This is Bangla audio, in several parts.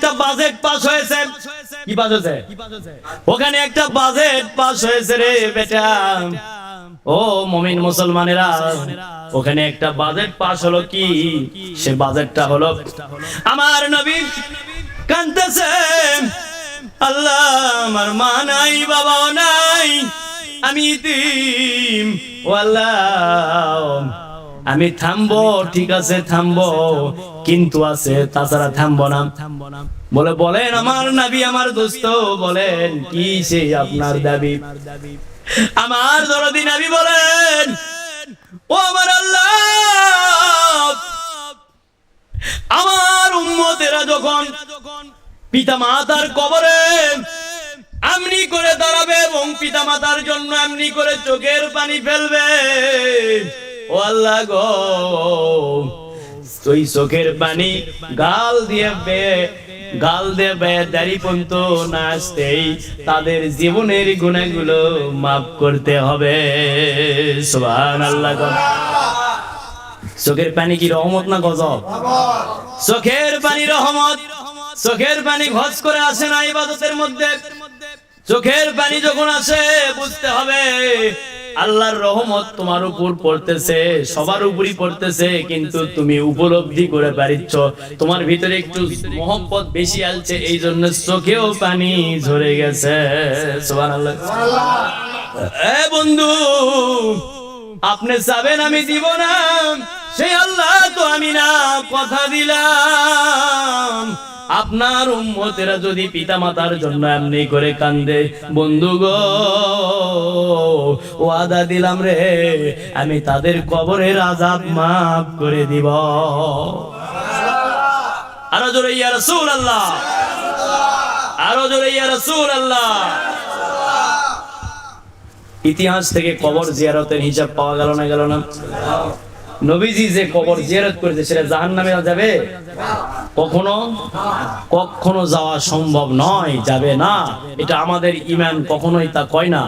একটা বাজেট ওখানে একটা বাজেট পাস হয়েছে রে বেটা। ও মমিন মুসলমানেরা, ওখানে একটা বাজেট পাস হলো কি? সে বাজেটটা হলো আমার নবী কানতেছে। আল্লাহ আমার মা নাই, বাবাও নাই, আমি ইতিম ও আল্লাহ আমি থামবো ঠিক আছে থামবো। কিন্তু আছে তাছাড়া থামবো না। বলে বলেন আমার নাবি আমার দোস্ত বলেন কি সেই আপনার দাবি? আমার দরদি নাবি বলেন ও আমার আল্লাহ আমার উম্মতেরা যখন পিতা মাতার কবরে এমনি করে দাঁড়াবে এবং পিতা মাতার জন্য এমনি করে চোখের পানি ফেলবে ও আল্লাহ গো। তুই চোখের পানি গাল দিয়ে বে, গাল দিয়ে বে, দাড়ি পর্যন্ত না তাদের জীবনের গুণাগুলো মাফ করতে হবে। সুবহান আল্লাহ চোখের পানি কি রহমত না গজব? চোখের পানি রহমত। চোখের পানি ঘস করে আসে না ইবাদতের মধ্যে। চোখের পানি যখন আসে, বুঝতে হবে আল্লাহর রহমত তোমার উপর পড়তেছে, সবার উপরই পড়তেছে, কিন্তু তুমি উপলব্ধি করে পারিচ্ছ। তোমার ভিতরে একটু মোহব্বত বেশি আলছে এই জন্য চোখেও পানি ঝরে গেছে। সুবহানাল্লাহ। এ বন্ধু, আপনি চাবেন আমি দিব না, সেই আল্লাহ তো আমি না, কথা দিলাম। আপনার উম্মতেরা যদি পিতা মাতার জন্য এমনি করে কান্দে, বন্ধু গো, ওয়াদা দিলাম রে, আমি তাদের কবরের আজাব মাফ করে দিব। আরও জোরে, ইয়া রাসূল আল্লাহ আরও জোরে, ইয়া রাসূল আল্লাহ ইতিহাস থেকে কবর জিয়ারতের হিসাব পাওয়া গেল না গেল না? নবীজি যে কবর জিয়ারত করেছে, সেটা জাহান নামে যাবে? কখনো? কখনো যাওয়া সম্ভব নয়, যাবে না। এটা আমাদের ইমান, কখনোই তা কয় না।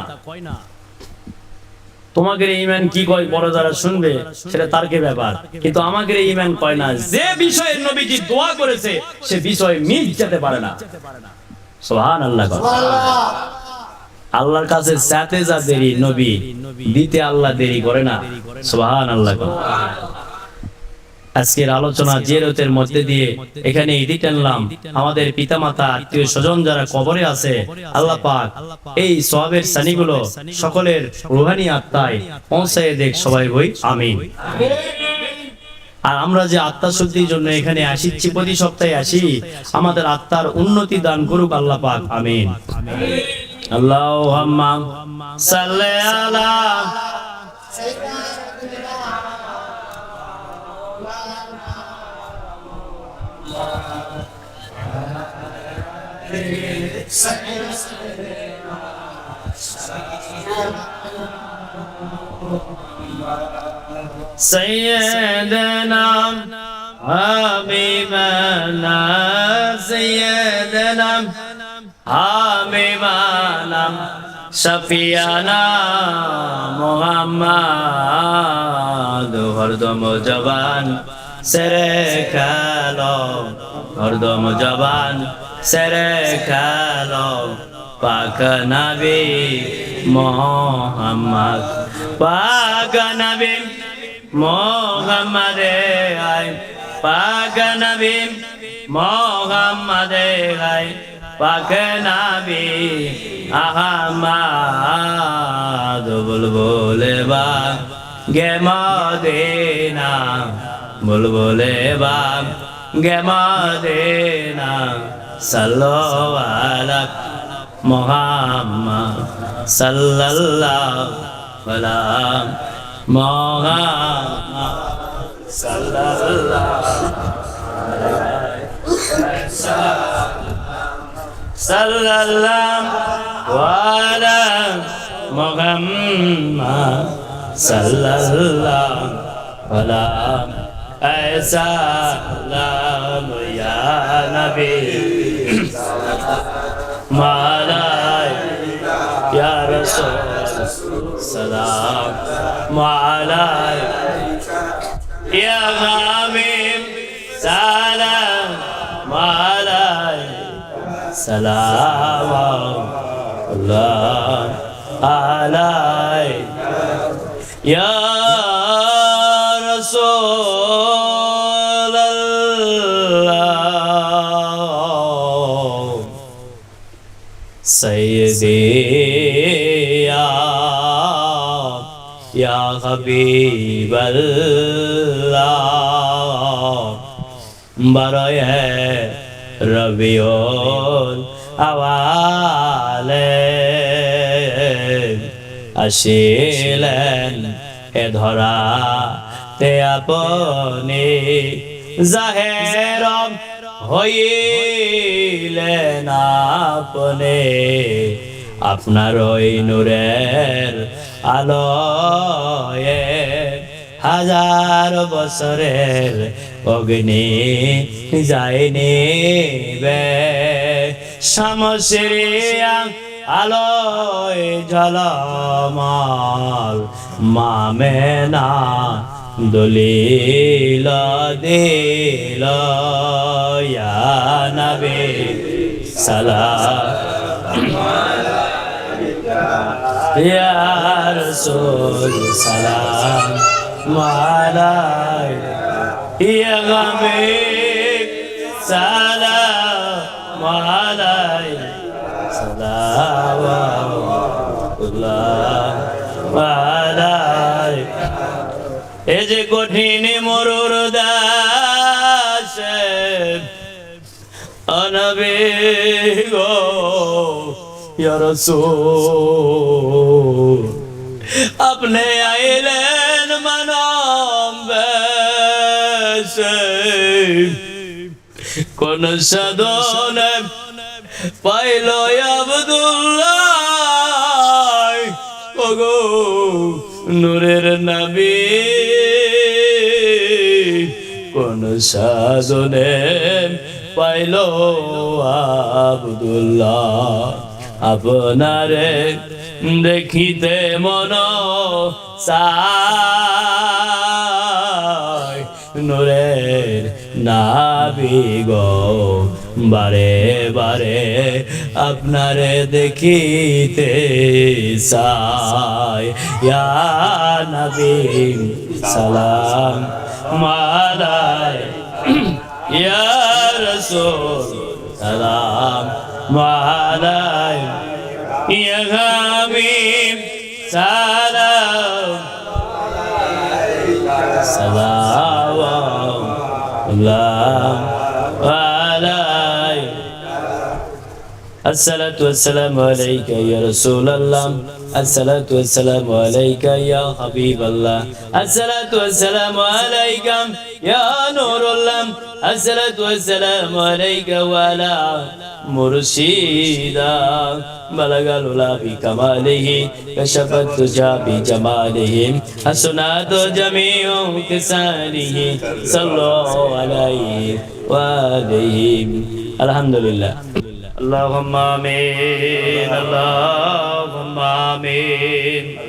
এই ইমান কি কয়? বড় যারা শুনবে, সেটা তার কে ব্যাপার। কিন্তু এই ইমান কয় না, যে বিষয়ে নবীজি দোয়া করেছে, সে বিষয়ে মিস যেতে পারে না। সোহান আল্লাহ আল্লাহর কাছে সাথে যা দেরি নবী, দিতে আল্লাহ দেরি করে না। সোহান আল্লাহ আজকের আলোচনা জেরতের মধ্যে দিয়ে এখানে ইতি টানলাম আমাদের পিতামাতা আত্মীয় স্বজন যারা কবরে আছে আল্লাহ পাক এই সবের সানিগুলো সকলের রুহানি আত্মায় পৌঁছায় দেখ সবাই বই আমিন। আর আমরা যে আত্মা শুদ্ধির জন্য এখানে আসিচ্ছি প্রতি সপ্তাহে আসি আমাদের আত্মার উন্নতি দান করুক আল্লাহ পাক আমিন। আল্লাহুম্মা সাল্লি سيدنا حبيبنا سيدنا حبيبنا شفيعنا محمد হরদম জবান সেরে খেলো হরদম জবান সেরে খেলো পাক নবী মোহাম্মদ পাক নবী মোহাম্মদে আয় পাক নবী মোহাম্মদে আয় পাক নবী আহমদ বুলবুলে বা গে মদিনা বুলবুলে বা গে মদিনা সাল্লাল্লাহু মুহাম্মদ সাল্লাল্লাহু আলা মুহাম্মদ সাল্লাল্লাহু সাল্লাল্লাহু আলা মুহাম্মদ সাল্লাল্লাহু আলা সালাম ইয়া নবী। মালাই ইয়া রাসূল, সালাম। মালাই ইয়া হাবিব সালাম। মালাই, সালাম। আল্লাহ আলাই। ইয়া दिया या हबीब बरय আওয়ালে আসিলেন। এ ধরা তে আপনি জাহেরম হইলেন আপনি। আপনার ওই নূরের আলোয়ে হাজার বছরের অগ্নি যায়নি বে শামসিয়া আলোয় মামে মামেনা দলিল দিল নবী। সালাম রাসূল সালাম গামিক সালাম সালাম আলাইক। এ যে কঠিন মরুর দাস অনবে গো আপনি আইলেন মানব কোন সাধন পাইল নূরের নবী। কোন সাধনে পাইল আবদুল্লাহ? আপনারে দেখিতে মন নূরের নাবি গো বারে বারে আপনারে দেখিতে ইয়া নবী, সালাম মালাই ইয়া রাসূল, সালাম মালাই ইয়া হাবিব, সালাম। সালাম আল্লাহ الصلاة والسلام عليك يا رسول الله. الصلاة والسلام عليك يا حبيب الله. الصلاة والسلام عليك يا نور الله. الصلاة والسلام عليك وعلى مرشدا. بلغ العلا بكماله كشف الدجى بجماله. حسنات جميع كسانه صلوا عليه وآله. الحمد لله. اللهم آمين اللهم آمين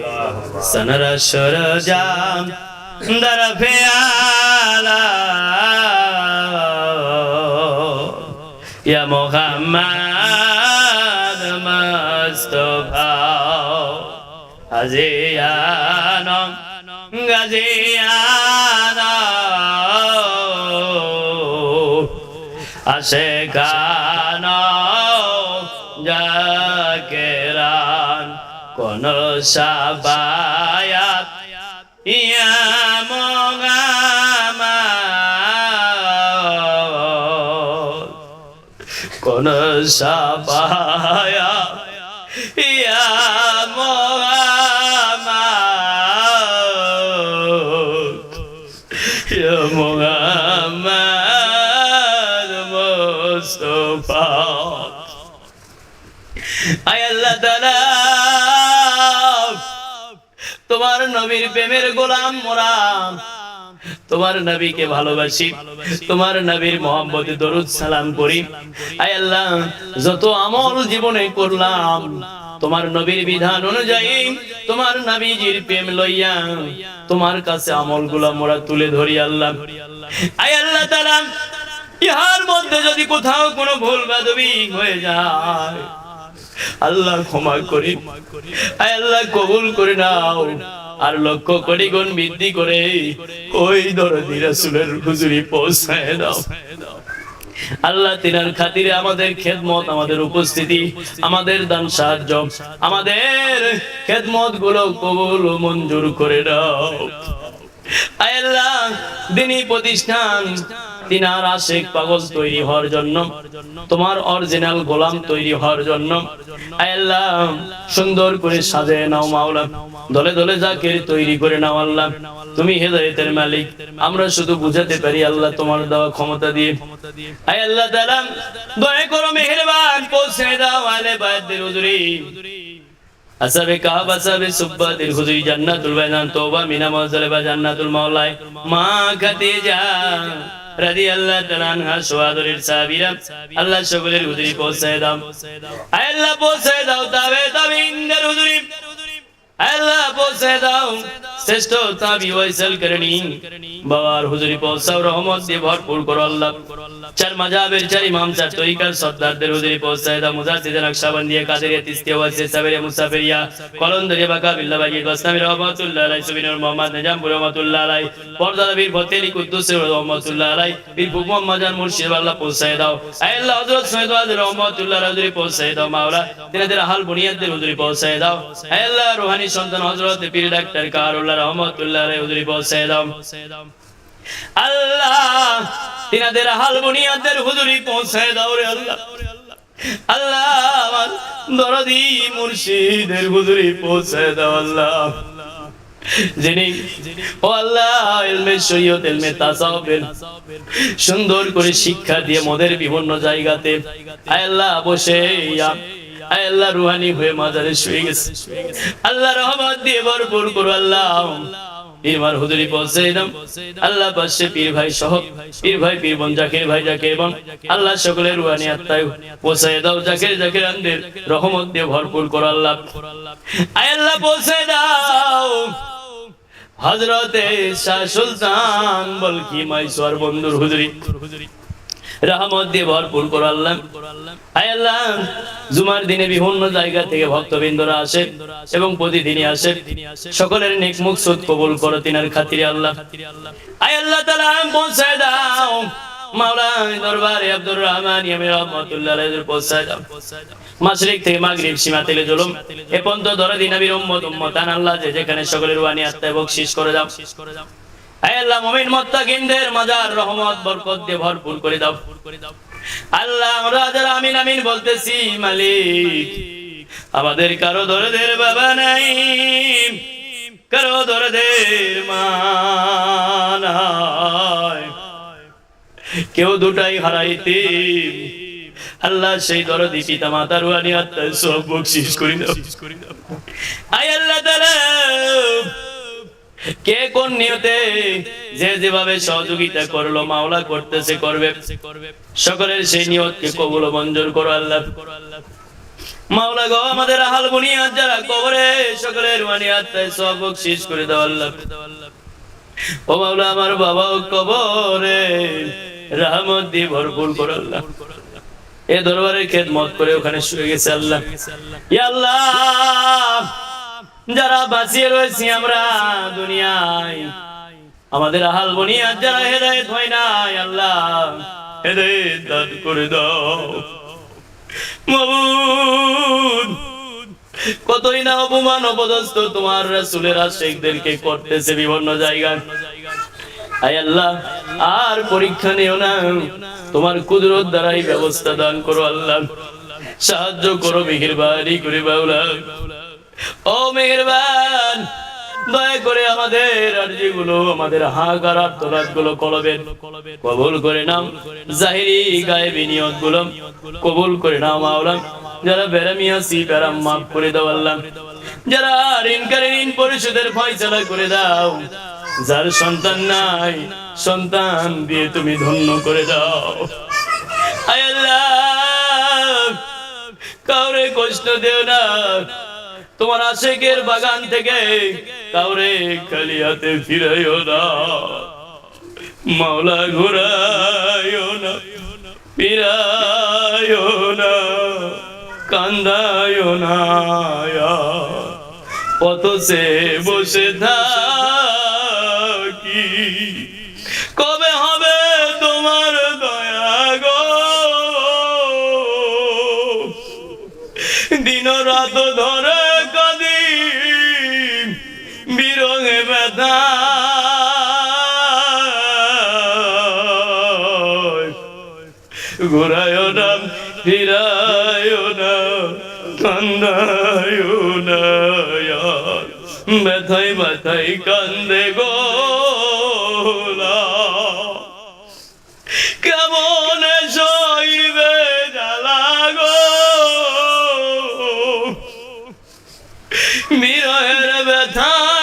سنرى الشرجام در فيالا يا محمد مصطفى হাজিয়ানো গাজিয়ানো আসে কোন সাবায়াত ইয়া মগামা কোন সাবায়া ইয়া মোহাম্মদ ইয়া মোহাম্মদ মুস্তাফা আয় নবীর প্রেমের গোলাম মোরাম তোমার নবীকে ভালোবাসি, তোমার নবীর মোহাম্মদ দরুদ, সালাম করি। আয় আল্লাহ, যত আমল জীবনে করলাম, তোমার নবীর বিধান অনুযায়ী তোমার নবীজির প্রেম লইয়া তোমার কাছে আমলগুলা মোরা তুলে ধরি আল্লাহ। আয় আল্লাহ তাআলা, ইহার মধ্যে যদি কোথাও কোনো ভুল বাদবি হয়ে যায়, আল্লাহ ক্ষমা করি। আল্লাহ কবুল করে নাও। আর লক্ষ কোটি গুণ বৃদ্ধি করে। ওই দরদি রাসুলের হুজুরি পৌঁছায় দাও। আল্লাহ তিনার খাতিরে আমাদের খেদমত, আমাদের উপস্থিতি, আমাদের দান সাহায্য, আমাদের খেদমতগুলো কবুল মঞ্জুর করে দাও। তৈরি করে নাও তুমি হেদায়েতের মালিক, আমরা শুধু বুঝাতে পারি আল্লাহ তোমার দেওয়া ক্ষমতা দিয়ে। আয় আল্লাহ দয়া করো দাও আসাবে কাব আসাবে সুব্বাতির হুজুরি জান্নাতুল বাইনান তওবা, মিনা মাযালিবা জান্নাতুল মাওলাই মা খাদিজা রাদিয়াল্লাহু তাআলা আনহা সুয়াদুরের সাহাবীরা, আল্লাহ সকলের হুজুরি পৌঁছায় দাও। আয় আল্লাহ, পৌঁছায় দাও, তবে তবে ইন্দের হুজুরি। আল্লাহ পৌঁছে দাও। শ্রেষ্ঠ তাবি ওয়াইসাল করনি বাবার হুজুরি পৌঁছাও, রহমত দিয়ে ভরপুর করো আল্লাহ। চার মাজাবের চার ইমাম, চার তরিকার সর্দারদের হুজুরি পৌঁছায় দাও। মুজাদ্দিদ নকশবন্দিয়া কাদেরিয়া, তিস্তিয়া ওয়াইসে সাবেরিয়া, মুসাফিরিয়া কলন্দরিয়া বাকা বিল্লাহ বাগি বাসনামি রহমাতুল্লাহ আলাই সুবিনুর মোহাম্মদ, নিজামপুর রহমাতুল্লাহ আলাই পর্দা বীর ফতেলি কুদ্দুস রহমাতুল্লাহ আলাই বীর ফুক মোহাম্মদ মুর্শিদ, আল্লাহ পৌঁছায় দাও। আল্লাহ, হযরত সৈয়দ ওয়াজির রহমাতুল্লাহ হুজুরি পৌঁছায় দাও, মাওলা। তিনাদের হাল বুনিয়াদের হুজুরি পৌঁছায় দাও। আল্লাহ, রুহানি সন্তান হযরত পীর ডাক্তার কারুল্লাহ রহমাতুল্লাহ আলাই হুজুরি দাও। আল্লাহ, তিনাদের হাল বুনিয়াদের হুজুরি পৌঁছায় দাও রে আল্লাহ। আল্লাহ, আমার দরদি মুর্শিদের হুজুরি পৌঁছায় দাও আল্লাহ। যিনি, ও আল্লাহ, ইলমে শরীয়ত, ইলমে তাসাউফের সুন্দর করে শিক্ষা দিয়ে মোদের বিভিন্ন জায়গাতে আল্লাহ, বসে আল্লাহ রুহানি হয়ে মাজারে শুয়ে গেছে। আল্লাহ রহমত দিয়ে ভরপুর করো আল্লাহ। পীরমার আল্লাহ পাশে পীর ভাই সহ, পীর ভাই, পীর বোন, জাকির ভাই, জাকির বোন, আল্লাহ সকলের রুহানি আত্মায় দাও। রহমত দিয়ে ভরপুর করো আল্লাহ। আল্লাহ, পৌঁছে দাও। হজরতে শাহ সুলতান মাইসর বন্ধুর হুজুরি। রহমত দিয়ে ভরপুর করো আয় আল্লাহ, জুমার দিনে বিভিন্ন জায়গা থেকে ভক্তবৃন্দরা আসে এবং প্রতিদিনই আসে। সকলের নেক মুখ সুদ কবুল করো তিনার খাতিরে আল্লাহ। আয় আল্লাহ তাআলা পৌঁছায় দাও। মাওলা দরবারে আব্দুর রহমান পৌঁছায় দাও। মাশরিক থেকে মাগরিব সীমা তেলে জুলুম। এ পর্যন্ত দরদি নবীর উম্মত উম্মতান আল্লাহ যে যেখানে সকলের ওয়ানি আত্মায় বকশিশ করে দাও। আল্লাহ মাজার রহমত, বরকত দিয়ে ভরপুর করে দাও। আল্লাহ আমরা যারা আমিন আমিন বলতেছি, মালিক, আমাদের কারও দরদের বাবা নাই, কারও দরদের মা কেউ দুটাই হারাইতে, আল্লাহ সেই দরদি পিতা মাতার ওয়ানি আত্মায় সব বকশিস করি দাও। আয় আল্লাহ তাআলা কে কোন নিয়তে যে যেভাবে সহযোগিতা করল, মাওলা করতেছে, করবে। সকলের সেই নিয়তকে কবুল মঞ্জুর করো আল্লাহ। মাওলা গো, আমাদের হাল বুনিয়াদ যারা কবরে, সকলের মানে সব শেষ করে দাও আল্লাহ। ও মাওলা, আমার বাবাও কবরে রহমত দিয়ে ভরপুর করো আল্লাহ। এ খেদমত করে ওখানে শুয়ে গেছে আল্লাহ। আল্লাহ যারা বাঁচিয়ে রয়েছি আমরা দুনিয়ায়। আমাদের আহাল বনিয়াদ যারা হেদায়েত হয় নাই, আল্লাহ হেদায়েত করে দাও। কতই না অপমান অপদস্থ তোমার রাসূলের আশিকদেরকে করতেছে বিভিন্ন জায়গায়। আয় আল্লাহ, আর পরীক্ষা নিও না। তোমার কুদরত দ্বারাই ব্যবস্থা দান করো আল্লাহ। সাহায্য করো মিহির বাড়ি করে বাউলা ও মেহেরবান, দয়া করে আমাদের আরজিগুলো, আমাদের হাহাকার আর্তনাদগুলো কবুল করে নাও। জাহিরি গুলো কবুল করে নাও মাওলা যারা বেরামি বেরাম মাফ করে দাও যারা ঋণকারী ঋণ পরিশোধের ফয়সালা করে দাও, যার সন্তান নাই, সন্তান দিয়ে তুমি ধন্য করে দাও। আয় কাউরে কষ্ট দেও না। তোমার আশেকের বাগান থেকে কাউরে খালি হাতে ফিরাইও না। মাওলা ঘুরাইও না পিরায় না কান্দায় না সে বসে থাকি, কবে হবে তোমার দয়া গো? দিন রাত ধরে ব্যথা ঘুরায় না ফিরায় না কান্দায় না ব্যথাই কান্দে গোলা। কেমন সইবে জ্বালা গো? বিরহের ব্যথায়